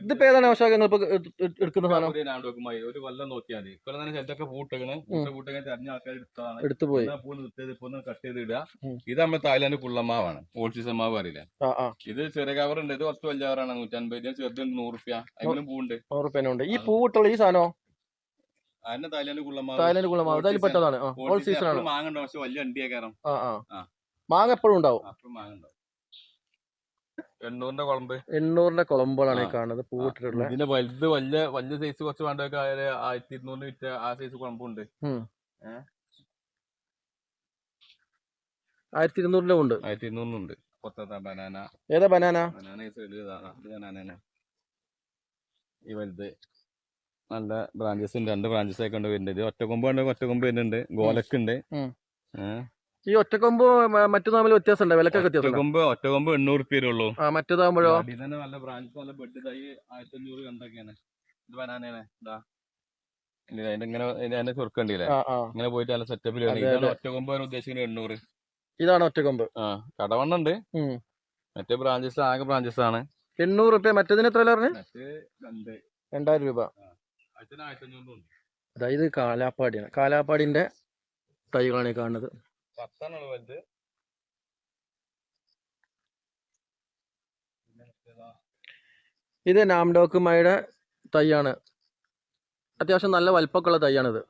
ഇതിപ്പോ ഏതാണ് ആവശ്യം നിങ്ങൾ എടുക്കുന്ന സാധനം? ഒരു കൊല്ലം നോക്കിയാൽ ഇക്കൊല്ലം തന്നെ ചിലത്തൊക്കെ പൂട്ടകണ് പൂട്ട പൂട്ടകൻ തെരഞ്ഞ ആൾക്കാർ എടുത്തതാണ്. എടുത്തു പോയി. പൂ നിർത്തിയത് ഇപ്പൊ കട്ട് ചെയ്ത് ഇടുക ഇത് നമ്മൾ തായ്ലാന്റ് കുള്ളമാവാണ് ഓൾ സീസൺ മാവ് അറിയില്ല? ഇത് ചെറിയ കവർ ഉണ്ട്. ഇത് കുറച്ച് വലിയ കവറാണ് നൂറ്റൻപത് രൂപ ചെറുത് നൂറ് റുപ്യ. അതിലും പൂണ്ട് നൂറ് റുപ്യനെ ഉണ്ട്. ഈ പൂവിട്ടുള്ള ഈ സാധനോ? തായ്ലാന്റ് കുള്ളമാവ് അതിൽ പെട്ടതാണ്. ഓൾ സീസൺ ആണ്. മാങ്ങണ്ടോ പക്ഷെ വലിയ അണ്ടിയാ കയറാം ആ ആ. ആ. മാങ്ങ എപ്പോഴും ഉണ്ടാവും. മാങ്ങ മാങ്ങണ്ടോ എണ്ണൂറിന്റെ കുളമ്പ്. എണ്ണൂറിന്റെ കുളമ്പുകളാണ് ഈ കാണുന്നത് പൂവിട്ടിട്ടുള്ള. ഇതിന്റെ വലുത് വലിയ വലിയ സൈസ് കുറച്ച് വേണ്ടൊക്കെ ആയിരത്തി ഇരുന്നൂറിന് വിറ്റ ആ സൈസ് കുളമ്പുണ്ട്. ആയിരത്തി ഇരുന്നൂറിന്റെ ഉണ്ട്. ആയിരത്തി ഇരുന്നൂറിനുണ്ട് ബനാന ഏതാ ബനാന ബനാന ഈ ഇതാണ് ബനാന ഈ വലുത്. നല്ല ബ്രാഞ്ചസ് ഉണ്ട് രണ്ട് ബ്രാഞ്ചസ് ഒക്കെ ഉണ്ട് വരുന്നത്. ഒറ്റക്കൊമ്പ് ഉണ്ട് ഒറ്റക്കൊമ്പ് വരുന്നുണ്ട്. ഗോലക്കുണ്ട്. ഏഹ് ഈ ഒറ്റക്കൊമ്പ് മറ്റു തമ്മിൽ വ്യത്യാസം ഉണ്ട് വിലക്കൊക്കെ വ്യത്യാസം? ഒറ്റക്കൊമ്പ് ഒറ്റക്കൊമ്പ് എണ്ണൂറ് റുപ്യ ഉള്ളൂ. ആ മറ്റേതാകുമ്പോഴോ നല്ല ബ്രാഞ്ചസ് നല്ല ബെഡ് തൈ ആയിരത്തി അഞ്ഞൂറ് കണ്ടൊക്കെയാണ്. ഇത് ബനാനയാണ് ഇതാ. ഇങ്ങനെ അതിന്റെ ചുരുക്കണ്ടില്ലേ ഇങ്ങനെ പോയിട്ട് നല്ല സെറ്റപ്പിൽ. ഒറ്റക്കൊമ്പ് ഉദ്ദേശിക്കുന്നത് എണ്ണൂറ്. ഇതാണ് ഒറ്റക്കൊമ്പ് ആ കടവണ്ണുണ്ട് മറ്റേ ബ്രാഞ്ചസ് ആകെ ബ്രാഞ്ചസ് ആണ്. എണ്ണൂറ് രൂപ മറ്റേതിന് എത്ര പറഞ്ഞു? മറ്റേ രണ്ടായിരം രൂപ. അതായത് കാലാപ്പാടിയാണ്. കാലാപ്പാടിന്റെ തൈകളാണ് ഈ കാണുന്നത്. പത്താണുള്ളത് വലുത്. ഇത് നാംഡോക്കുമായുടെ തൈയാണ്. അത്യാവശ്യം നല്ല വലിപ്പമൊക്കെ ഉള്ള തൈയാണിത്.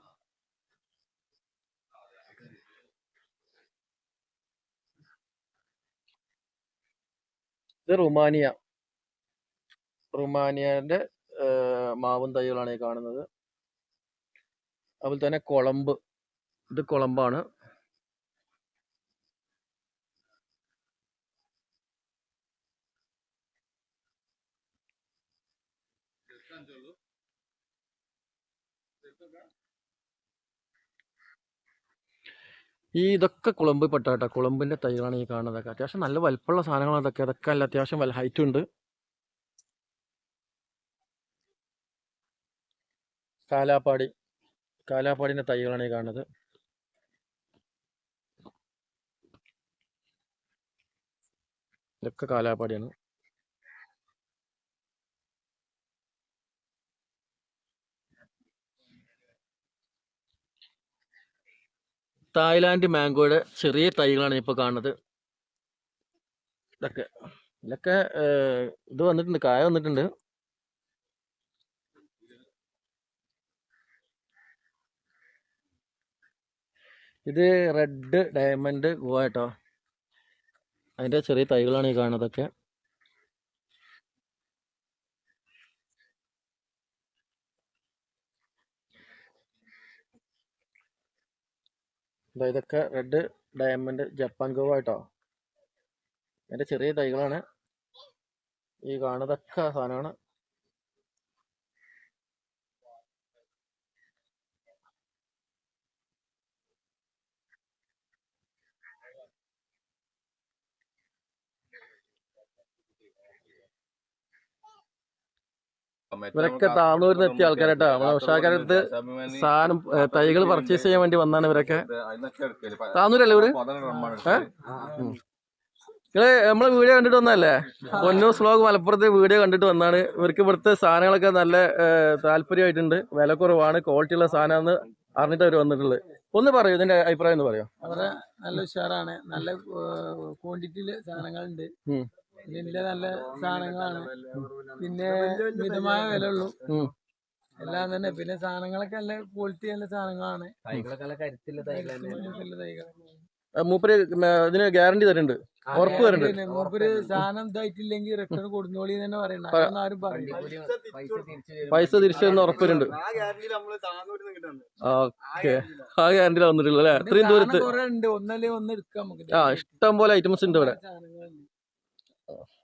ഇത് റുമാനിയ. റുമാനിയന്റെ ഏർ, മാവും തൈകളാണ് ഈ കാണുന്നത്. അതുപോലെ തന്നെ കുളമ്പ് ഇത് കുളമ്പാണ് ഈ ഇതൊക്കെ കുളമ്പ് പെട്ടാട്ടോ കുളമ്പിന്റെ തൈകളാണ് ഈ കാണുന്നതൊക്കെ. അത്യാവശ്യം നല്ല വലിപ്പമുള്ള സാധനങ്ങളാണ് അതൊക്കെ അതൊക്കെ അല്ല അത്യാവശ്യം വല്ല ഹൈറ്റ് ഉണ്ട്. കാലാപ്പാടി. കാലാപ്പാടിന്റെ തൈകളാണ് ഈ കാണുന്നത്. ഇതൊക്കെ കാലാപ്പാടിയാണ്. തായ്ലാന്റ് മാംഗോയുടെ ചെറിയ തൈകളാണ് ഇപ്പോൾ കാണുന്നത്. ഇതൊക്കെ ഇതൊക്കെ ഇത് വന്നിട്ടുണ്ട് കായ വന്നിട്ടുണ്ട്. ഇത് റെഡ് ഡയമണ്ട് ഗോവ കേട്ടോ. അതിന്റെ ചെറിയ തൈകളാണ് ഈ കാണുന്നതൊക്കെ. ഇതൊക്കെ റെഡ് ഡയമണ്ട് ജപ്പാൻ ഗോവ കേട്ടോ അതിന്റെ ചെറിയ തൈകളാണ്. ഈ കാണുന്നതൊക്കെ സാധനമാണ്. ഇവരൊക്കെ താന്നൂരിൽ എത്തിയ ആൾക്കാരായിട്ടാ നമ്മളെ ഉഷാക്കാരത്ത് സാധനം തൈകൾ പർച്ചേസ് ചെയ്യാൻ വേണ്ടി വന്നാണ് ഇവരൊക്കെ. താന്നൂരല്ലേ ഇവർ? നിങ്ങൾ നമ്മളെ വീഡിയോ കണ്ടിട്ട് വന്നല്ലേ പൊന്നൂസ് സ്ലോഗ് മലപ്പുറത്തെ വീഡിയോ കണ്ടിട്ട് വന്നാണ്. ഇവർക്ക് ഇവിടുത്തെ സാധനങ്ങളൊക്കെ നല്ല താല്പര്യമായിട്ടുണ്ട്. വില കുറവാണ്. ക്വാളിറ്റി ഉള്ള സാധനമാണെന്ന് അറിഞ്ഞിട്ട് അവർ വന്നിട്ടുള്ളത്. ഒന്ന് പറയൂ ഇതിന്റെ അഭിപ്രായം ഒന്ന് പറയോ. വളരെ നല്ല ഉഷാറാണ്. നല്ല ക്വാണ്ടിറ്റിയിൽ സാധനങ്ങളുണ്ട്. ഇതിന്റെ നല്ല സാധനങ്ങളാണ്. പിന്നെ മിതമായ വില ഉള്ളൂ എല്ലാം തന്നെ. പിന്നെ സാധനങ്ങളൊക്കെ നല്ല ക്വാളിറ്റി നല്ല സാധനങ്ങളാണ്. മൂപ്പര് ഇതിന് ഗ്യാരണ്ടി തരുന്നുണ്ട് ഉറപ്പ് തരുന്നുണ്ട് മൂപ്പര് സാധനം ഇതായിട്ടില്ലെങ്കിൽ റിട്ടേൺ കൊടുന്നോളി തന്നെ പറയണ്ട. അതൊന്നും ആരും പറയില്ല. പൈസ തിരിച്ചു തരും. പൈസ തിരിച്ചു തരുന്ന ഉറപ്പ്. കിട്ടുന്നുണ്ട് ഓക്കെ ആ ഗ്യാരണ്ടി തന്നിട്ടില്ല അല്ലേ? അത്രയും ഇത്രയും ദൂരത്ത് ആ ഇഷ്ടം പോലെ ഐറ്റംസ് ഉണ്ട് ഇവിടെ. Ugh.